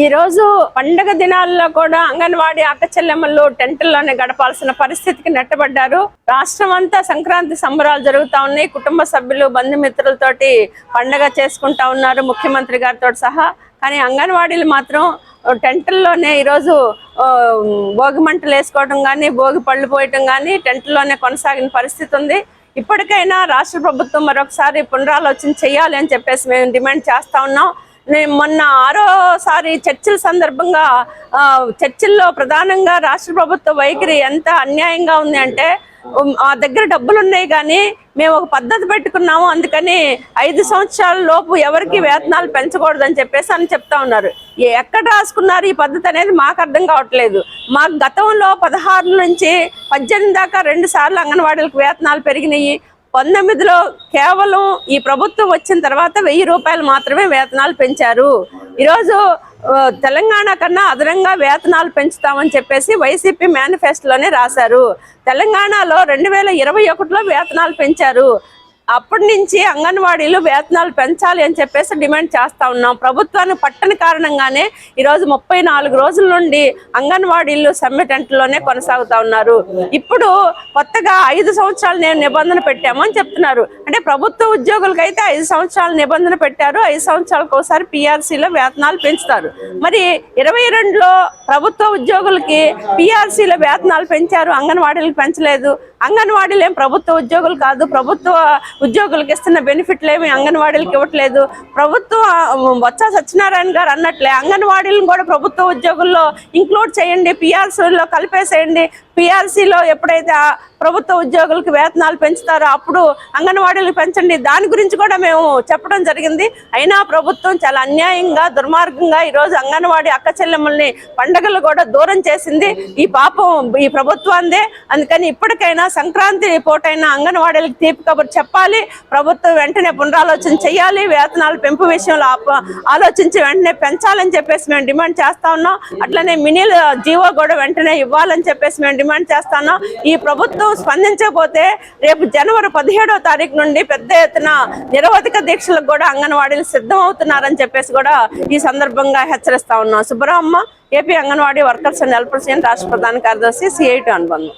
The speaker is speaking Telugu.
ఈ రోజు పండగ దినాల్లో కూడా అంగన్వాడీ అక్క చెల్లెమ్మలు టెంట్లోనే గడపాల్సిన పరిస్థితికి నెట్టబడ్డారు. రాష్ట్రం అంతా సంక్రాంతి సంబరాలు జరుగుతా ఉన్నాయి. కుటుంబ సభ్యులు బంధుమిత్రులతోటి పండగ చేసుకుంటా ఉన్నారు ముఖ్యమంత్రి గారితో సహా. కానీ అంగన్వాడీలు మాత్రం టెంట్ల్లోనే ఈరోజు భోగి మంటలు వేసుకోవడం కానీ భోగి పళ్ళు పోయటం కానీ టెంట్లోనే కొనసాగిన పరిస్థితి ఉంది. ఇప్పటికైనా రాష్ట్ర ప్రభుత్వం మరొకసారి పునరాలోచన చేయాలి అని చెప్పేసి మేము డిమాండ్ చేస్తా ఉన్నాం. నేను మొన్న ఆరోసారి చర్చల సందర్భంగా చర్చల్లో ప్రధానంగా రాష్ట్ర ప్రభుత్వ వైఖరి ఎంత అన్యాయంగా ఉంది అంటే మా దగ్గర డబ్బులు ఉన్నాయి కానీ మేము ఒక పద్ధతి పెట్టుకున్నాము అందుకని ఐదు సంవత్సరాల లోపు ఎవరికి వేతనాలు పెంచకూడదని చెప్పేసి అని చెప్తా ఉన్నారు. ఎక్కడ రాసుకున్నారు ఈ పద్ధతి అనేది మాకు అర్థం కావట్లేదు. మాకు గతంలో పదహారు నుంచి పద్దెనిమిది దాకా రెండు సార్లు అంగన్వాడీలకు వేతనాలు పెరిగినాయి పంతొమ్మిదిలో కేవలం ఈ ప్రభుత్వం వచ్చిన తర్వాత వెయ్యి రూపాయలు మాత్రమే వేతనాలు పెంచారు. ఈరోజు తెలంగాణ కన్నా అదనంగా వేతనాలు పెంచుతామని చెప్పేసి వైసీపీ మేనిఫెస్టోలోనే రాశారు. తెలంగాణలో రెండు వేల ఇరవై ఒకటిలో వేతనాలు పెంచారు. అప్పటి నుంచి అంగన్వాడీలు వేతనాలు పెంచాలి అని చెప్పేసి డిమాండ్ చేస్తా ఉన్నాం. ప్రభుత్వాన్ని పట్టని కారణంగానే ఈరోజు ముప్పై నాలుగు రోజుల నుండి అంగన్వాడీలు సమ్మె టెంట్లోనే కొనసాగుతా ఉన్నారు. ఇప్పుడు కొత్తగా ఐదు సంవత్సరాలు నేను నిబంధన పెట్టాము అని చెప్తున్నారు. అంటే ప్రభుత్వ ఉద్యోగులకైతే ఐదు సంవత్సరాలు నిబంధన పెట్టారు. ఐదు సంవత్సరాలకు ఒకసారి పిఆర్సీలో వేతనాలు పెంచుతారు. మరి ఇరవై రెండులో ప్రభుత్వ ఉద్యోగులకి పిఆర్సీలో వేతనాలు పెంచారు అంగన్వాడీలకు పెంచలేదు. అంగన్వాడీలు ఏం ప్రభుత్వ ఉద్యోగులు కాదు. ప్రభుత్వ ఉద్యోగులకు ఇస్తున్న బెనిఫిట్లు ఏమి అంగన్వాడీలకు ఇవ్వట్లేదు. ప్రభుత్వ బొత్స సత్యనారాయణ గారు అన్నట్లే అంగన్వాడీలను కూడా ప్రభుత్వ ఉద్యోగుల్లో ఇంక్లూడ్ చేయండి పిఆర్సీలో కలిపేసేయండి. పిఆర్సీలో ఎప్పుడైతే ప్రభుత్వ ఉద్యోగులకు వేతనాలు పెంచుతారో అప్పుడు అంగన్వాడీలు పెంచండి. దాని గురించి కూడా మేము చెప్పడం జరిగింది. అయినా ప్రభుత్వం చాలా అన్యాయంగా దుర్మార్గంగా ఈరోజు అంగన్వాడీ అక్క చెల్లెమ్మల్ని పండగలు కూడా దూరం చేసింది. ఈ పాపం ఈ ప్రభుత్వాందే అందుకని ఇప్పటికైనా సంక్రాంతి పోటైనా అంగన్వాడీలకు తీపి కబురు చెప్పాలి. ప్రభుత్వం వెంటనే పునరాలోచన చేయాలి. వేతనాలు పెంపు విషయంలో ఆలోచించి వెంటనే పెంచాలని చెప్పేసి మేము డిమాండ్ చేస్తా ఉన్నాం. అట్లనే మినీల జీవో కూడా వెంటనే ఇవ్వాలని చెప్పేసి మేము డిమాండ్ చేస్తాను. ఈ ప్రభుత్వం స్పందించకపోతే రేపు జనవరి పదిహేడవ తారీఖు నుండి పెద్ద ఎత్తున నిరవధిక దీక్షలకు కూడా అంగన్వాడీలు సిద్ధం అవుతున్నారని చెప్పేసి కూడా ఈ సందర్భంగా హెచ్చరిస్తా ఉన్నాం. Subbaramma AP anganwadi workers and helpers union రాష్ట్ర ప్రధాన కార్యదర్శి సిఐటి అనుబంధం.